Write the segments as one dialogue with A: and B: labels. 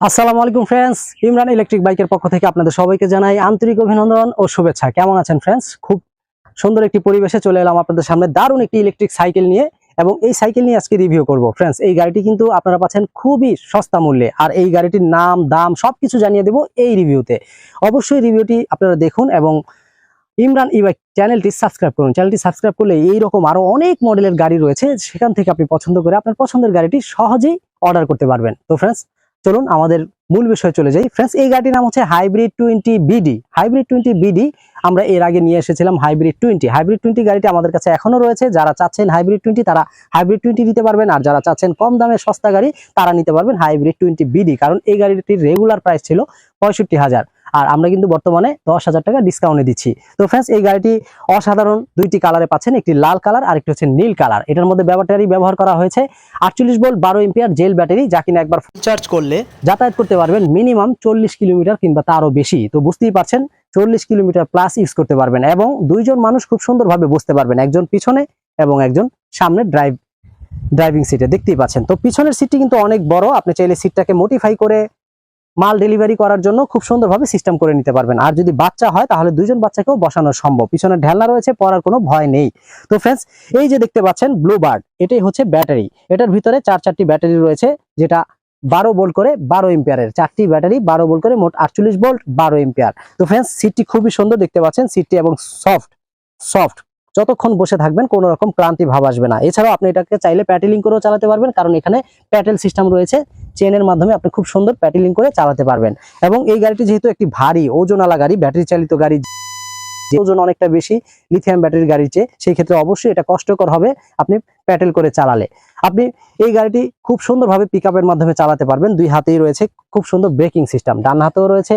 A: আসসালামু আলাইকুম friends Imran electric বাইকের পক্ষ থেকে আপনাদের সবাইকে জানাই আন্তরিক অভিনন্দন ও শুভেচ্ছা। কেমন আছেন ফ্রেন্ডস খুব সুন্দর একটি পরিবেশে চলে এলাম আপনাদের সামনে দারুণ একটি ইলেকট্রিক সাইকেল নিয়ে এবং এই সাইকেল নিয়ে আজকে রিভিউ করব। ফ্রেন্ডস এই গাড়িটি কিন্তু আপনারা পাচ্ছেন খুবই সস্তা মূল্যে আর এই গাড়িটির নাম, দাম সবকিছু জানিয়ে দেব এই রিভিউতে অবশ্যই রিভিউটি আপনারা দেখুন এবং ইমরান ই বাইক চ্যানেলটি সাবস্ক্রাইব করুন। চ্যানেলটি সাবস্ক্রাইব করলে এইরকম আরও অনেক মডেলের গাড়ি রয়েছে, সেখান থেকে আপনি পছন্দ করে আপনার পছন্দের গাড়িটি সহজেই অর্ডার করতে পারবেন। তো ফ্রেন্ডস চলুন আমাদের মূল বিষয়ে চলে যাই। ফ্রেন্ডস এই গাড়ির নাম হচ্ছে hybrid twenty BD hybrid twenty BD আমরা এর আগে নিয়ে এসেছিলাম হাইব্রিড টোয়েন্টি হাইব্রিড টোয়েন্টি গাড়িটি আমাদের কাছে এখনও রয়েছে। যারা চাচ্ছেন হাইব্রিড টোয়েন্টি তারা হাইব্রিড টোয়েন্টি নিতে পারবেন। আর যারা চাচ্ছেন কম দামে সস্তা গাড়ি, তারা নিতে পারবেন হাইব্রিড টোয়েন্টি বিডি কারণ এই গাড়িটির রেগুলার প্রাইস ছিল পঁয়ষট্টি হাজার। আর আমরা কিন্তু বর্তমানে দশ হাজার টাকা ডিসকাউন্টে দিচ্ছি। তো ফ্রেন্ডস এই গাড়িটি অসাধারণ দুইটি কালারে পাচ্ছেন, একটি লাল কালার আর একটি হচ্ছে নীল কালার এটার মধ্যে ব্যাটারি ব্যবহার করা হয়েছে আটচল্লিশ ভোল্ট বারো এম্পিয়ার জেল ব্যাটারি যা কিনা একবার ফুল চার্জ করলে যাতায়াত করতে পারবেন মিনিমাম চল্লিশ কিলোমিটার কিংবা তারও বেশি। তো বুঝতেই পারছেন, চল্লিশ কিলোমিটার প্লাস ইউজ করতে পারবেন এবং দুইজন মানুষ খুব সুন্দরভাবে বসতে পারবেন, একজন পিছনে এবং একজন সামনে ড্রাইভ ড্রাইভিং সিটে দেখতেই পাচ্ছেন। তো পিছনের সিটটি কিন্তু অনেক বড়, আপনি চাইলে সিটটাকে মোটিফাই করে মাল ডেলিভারি করার জন্য খুব সুন্দরভাবে সিস্টেম করে নিতে পারবেন। আর যদি বাচ্চা হয়, তাহলে দুইজন বাচ্চাকেও বসানো সম্ভব। পিছনে ঢেলনা রয়েছে, পড়ার কোনো ভয় নেই। তো ফ্রেন্ডস এই যে দেখতে পাচ্ছেন ব্লু বার্ড এটাই হচ্ছে ব্যাটারি এটার ভিতরে চার চারটি ব্যাটারি রয়েছে, যেটা বারো বোল্ট করে বারো এম্পিয়ারের চারটি ব্যাটারি বারো বোল্ট করে মোট আটচল্লিশ ভোল্ট বারো এম্পিয়ার তো ফ্রেন্ডস সিটটি খুবই সুন্দর দেখতে পাচ্ছেন। সিটটি এবং সফট সফট যতক্ষণ বসে থাকবেন কোনো রকম ক্লান্তি ভাব আসবে না। এছাড়াও আপনি এটাকে চাইলে প্যাটেলিং করেও চালাতে পারবেন কারণ এখানে প্যাটেল সিস্টেম রয়েছে। চেনের মাধ্যমে আপনি খুব সুন্দর প্যাটেলিং করে চালাতে পারবেন। এবং এই গাড়িটি যেহেতু একটি ভারী ওজনওয়ালা গাড়ি ব্যাটারি চালিত গাড়ি যে ওজন অনেকটা বেশি লিথিয়াম ব্যাটারির গাড়ির চেয়ে সেই ক্ষেত্রে অবশ্যই এটা কষ্টকর হবে আপনি প্যাটেল করে চালালে। আপনি এই গাড়িটি খুব সুন্দরভাবে পিক আপের মাধ্যমে চালাতে পারবেন। দুই হাতেই রয়েছে খুব সুন্দর ব্রেকিং সিস্টেম ডান হাতেও রয়েছে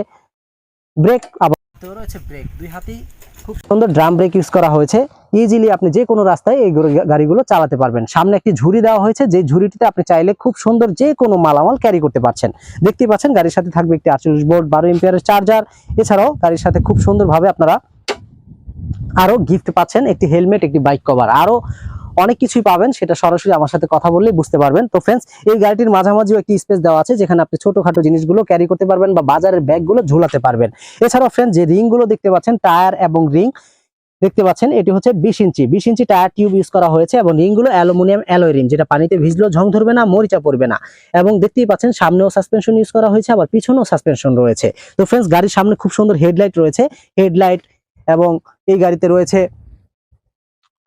A: ব্রেক আবার রয়েছে ব্রেক দুই হাতেই খুব সুন্দর ড্রাম ব্রেক ইউজ করা হয়েছে। ইজিলি আপনি যে কোনো রাস্তায় এই গাড়িগুলো চালাতে পারবেন। সামনে একটি ঝুড়ি দেওয়া হয়েছে, যে ঝুড়িটিতে আপনি চাইলে খুব সুন্দর যে কোনো মালামাল ক্যারি করতে পারছেন। দেখতে পাচ্ছেন গাড়ির সাথে থাকবে একটি আটচল্লিশ বোর্ড বারো এম্পিয়ারের চার্জার এছাড়াও গাড়ির সাথে খুব সুন্দরভাবে আপনারা আরও গিফট পাচ্ছেন, একটি হেলমেট একটি বাইক কভার আরও অনেক কিছুই পাবেন, সেটা সরাসরি আমার সাথে কথা বললেই বুঝতে পারবেন। তো ফ্রেন্ডস এই গাড়িটির মাঝামাঝিও একটি স্পেস দেওয়া আছে, যেখানে আপনি ছোটখাটো জিনিসগুলো ক্যারি করতে পারবেন বা বাজারের ব্যাগগুলো ঝোলাতে পারবেন। এছাড়াও ফ্রেন্ডস যে রিংগুলো দেখতে পাচ্ছেন টায়ার এবং রিং দেখতে পাচ্ছেন, এটি হচ্ছে বিশ ইঞ্চি। বিশ ইঞ্চি টায়ার টিউব ইউজ করা হয়েছে এবং রিংগুলো অ্যালুমিনিয়াম অ্যালয় রিং, যেটা পানিতে ভিজলেও ঝং ধরবে না, মরিচা পড়বে না। এবং দেখতেই পাচ্ছেন, সামনেও সাসপেনশন ইউজ করা হয়েছে, আবার পিছনেও সাসপেনশন রয়েছে। তো ফ্রেন্ডস গাড়ির সামনে খুব সুন্দর হেডলাইট রয়েছে। হেডলাইট এবং এই গাড়িতে রয়েছে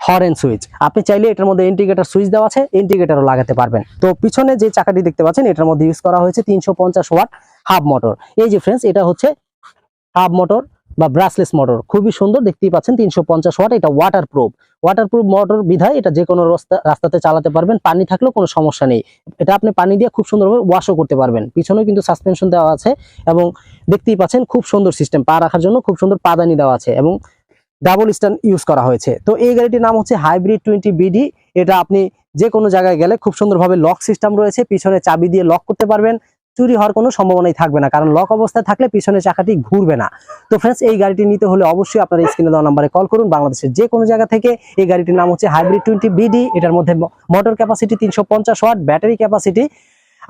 A: হরেন সুইচ আপনি চাইলে এটার মধ্যে ইন্ডিকেটর সুইচ দেওয়া আছে ইন্ডিকেটরও লাগাতে পারবেন। তো পিছনে যে চাকাটি দেখতে পাচ্ছেন, এটার মধ্যে ইউজ করা হয়েছে তিনশো পঞ্চাশ ওয়াট হাফ মোটর এই যে ফ্রেন্ডস এটা হচ্ছে হাফ মোটর বা ব্রাসলেস মোটর খুবই সুন্দর, দেখতেই পাচ্ছেন, তিনশো পঞ্চাশ ওয়াট এটা water proof water proof motor বিধায় এটা যে কোনো রাস্তা, রাস্তাতে চালাতে পারবেন, পানি থাকলেও কোনো সমস্যা নেই। এটা আপনি পানি দিয়ে খুব সুন্দরভাবে ওয়াশও করতে পারবেন। পিছনেও কিন্তু সাসপেনশন দেওয়া আছে এবং দেখতেই পাচ্ছেন, খুব সুন্দর সিস্টেম পা রাখার জন্য খুব সুন্দর পাদানি দেওয়া আছে এবং ডাবল স্ট্যান্ড ইউজ করা হয়েছে। তো এই গাড়িটির নাম হচ্ছে হাইব্রিড টোয়েন্টি বিডি এটা আপনি যে কোনো জায়গায় গেলে খুব সুন্দরভাবে লক সিস্টেম রয়েছে, পিছনে চাবি দিয়ে লক করতে পারবেন। চুরি হওয়ার কোনো সম্ভাবনাই থাকবে না, কারণ লক অবস্থায় থাকলে পিছনে চাকাটি ঘুরবে না। তো ফ্রেন্ডস এই গাড়িটি নিতে হলে অবশ্যই আপনার স্ক্রিনে দেওয়া নাম্বারে কল করুন। বাংলাদেশের যে কোনো জায়গা থেকে এই গাড়িটির নাম হচ্ছে হাইব্রিড টোয়েন্টি বিডি এটার মধ্যে মোটর ক্যাপাসিটি তিনশো পঞ্চাশ ওয়াট ব্যাটারি ক্যাপাসিটি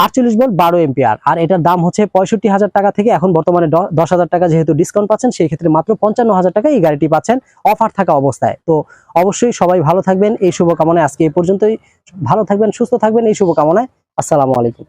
A: আটচল্লিশ ভোল্ট বারো এম্পিয়ার আর এটার দাম হচ্ছে পঁয়ষট্টি হাজার টাকা থেকে এখন বর্তমানে দশ হাজার টাকা যেহেতু ডিসকাউন্ট পাচ্ছেন, সেই ক্ষেত্রে মাত্র পঞ্চান্ন হাজার টাকা এই গাড়িটি পাচ্ছেন অফার থাকা অবস্থায়। তো অবশ্যই সবাই ভালো থাকবেন, এই শুভকামনায় আজকে এই পর্যন্তই। ভালো থাকবেন, সুস্থ থাকবেন, এই শুভকামনায়। আসসালামু আলাইকুম।